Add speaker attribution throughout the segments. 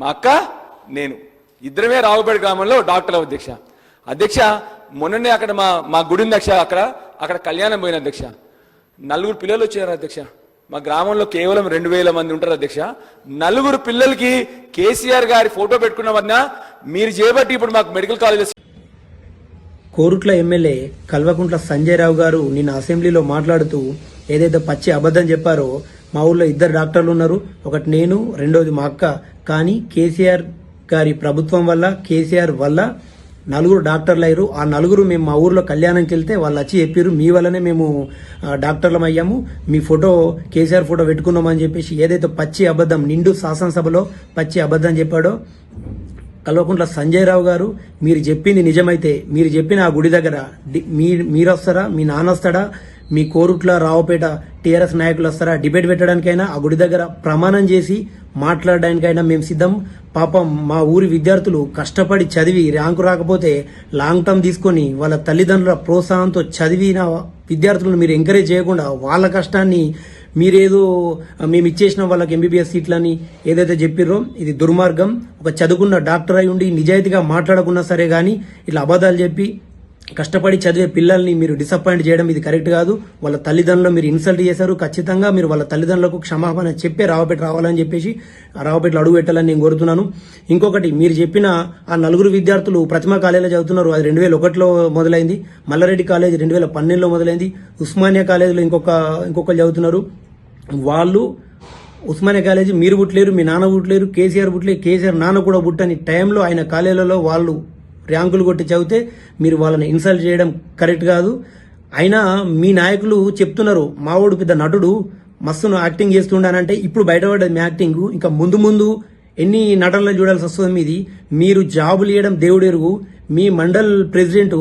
Speaker 1: మా అక్క నేను. ఇద్దరమే రావుపేట గ్రామంలో డాక్టర్ అధ్యక్ష. అధ్యక్ష మొన్ననే అక్కడ మా మా గుడి ఉంది అధ్యక్ష అక్కడ అక్కడ కళ్యాణం పోయిన అధ్యక్ష. నలుగురు పిల్లలు వచ్చారు అధ్యక్ష. మా గ్రామంలో కేవలం రెండు వేల మంది ఉంటారు అధ్యక్ష. నలుగురు పిల్లలకి కేసీఆర్ గారి ఫోటో పెట్టుకున్న వద్ద మీరు చేపట్టి ఇప్పుడు మాకు medical colleges
Speaker 2: Korutla MLA Kalvakuntla Sanjay Rao గారు నిన్న అసెంబ్లీలో మాట్లాడుతూ ఏదైతే పచ్చి అబద్ధం చెప్పారో మా ఊర్లో ఇద్దరు డాక్టర్లు ఉన్నారు. ఒకటి నేను రెండోది మా అక్క. కానీ కేసీఆర్ గారి ప్రభుత్వం వల్ల కేసీఆర్ వల్ల నలుగురు డాక్టర్లు అయ్యారు. ఆ నలుగురు మేము మా ఊర్లో కళ్యాణంకి వెళ్తే వాళ్ళు వచ్చి చెప్పారు. మీ వల్లనే మేము డాక్టర్లం అయ్యాము. మీ ఫోటో కేసీఆర్ ఫోటో పెట్టుకున్నామని చెప్పేసి ఏదైతే పచ్చి అబద్ధం నిండు శాసనసభలో పచ్చి అబద్ధం చెప్పాడో కల్వకుంట్ల సంజయ్ రావు గారు మీరు చెప్పింది నిజమైతే మీరు చెప్పిన ఆ గుడి దగ్గర మీ మీరు వస్తారా మీ నాన్న వస్తాడా మీ కోరుట్ల రావుపేట టీఆర్ఎస్ నాయకులు వస్తారా డిబేట్ పెట్టడానికైనా ఆ గుడి దగ్గర ప్రమాణం చేసి మాట్లాడడానికైనా మేము సిద్ధం. పాపం మా ఊరి విద్యార్థులు కష్టపడి చదివి ర్యాంకు రాకపోతే లాంగ్ టర్మ్ తీసుకొని వాళ్ళ తల్లిదండ్రుల ప్రోత్సాహంతో చదివిన విద్యార్థులను మీరు ఎంకరేజ్ చేయకుండా వాళ్ళ కష్టాన్ని మీరేదో మేము ఇచ్చేసిన వాళ్ళకి ఎంబీబీఎస్ సీట్లని ఏదైతే చెప్పిర్రో ఇది దుర్మార్గం. ఒక చదువుకున్న డాక్టర్ అయి ఉండి నిజాయితీగా మాట్లాడకున్నా సరే కానీ ఇట్లా అబద్ధాలు చెప్పి కష్టపడి చదివే పిల్లల్ని మీరు డిసప్పాయింట్ చేయడం ఇది కరెక్ట్ కాదు. వాళ్ళ తల్లిదండ్రులు మీరు ఇన్సల్ట్ చేశారు. ఖచ్చితంగా మీరు వాళ్ళ తల్లిదండ్రులకు క్షమాపణ చెప్పే రావపేట రావాలని చెప్పేసి రావపేటలో అడుగు పెట్టాలని నేను కోరుతున్నాను. ఇంకొకటి మీరు చెప్పిన ఆ నలుగురు విద్యార్థులు ప్రతిమ కాలేజీలో చదువుతున్నారు. అది రెండు వేల ఒకటిలో మొదలైంది. మల్లారెడ్డి కాలేజ్ రెండు వేల పన్నెండులో మొదలైంది. ఉస్మానియా కాలేజీలో ఇంకొక ఇంకొకరు చదువుతున్నారు. వాళ్ళు ఉస్మానియా కాలేజీ మీరు పుట్టలేరు మీ నాన్న పుట్టలేరు కేసీఆర్ పుట్టలేరు కేసీఆర్ నాన్న కూడా పుట్టని టైంలో ఆయన కాలేజీలలో వాళ్ళు ర్యాంకులు కొట్టి చదివితే మీరు వాళ్ళని ఇన్సల్ట్ చేయడం కరెక్ట్ కాదు. అయినా మీ నాయకులు చెప్తున్నారు మావోడు పెద్ద నటుడు మస్తును యాక్టింగ్ చేస్తుండానంటే ఇప్పుడు బయటపడ్డది మీ యాక్టింగ్ ఇంకా ముందు ముందు ఎన్ని నటనలు చూడాల్సి వస్తుంది మీది? మీరు జాబులు ఇవ్వడం దేవుడు ఎరుగు. మీ మండల్ ప్రెసిడెంట్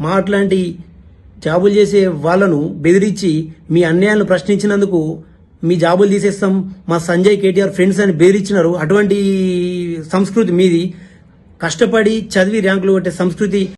Speaker 2: మా అట్లాంటి జాబులు చేసే వాళ్ళను బెదిరించి మీ అన్యాయాలను ప్రశ్నించినందుకు మీ జాబులు తీసేస్తాం. మా సంజయ్ కేటీఆర్ ఫ్రెండ్స్ అని బెదిరించినారు అటువంటి సంస్కృతి మీది. కష్టపడి చదివి ర్యాంకులు కొట్టే సంస్కృతి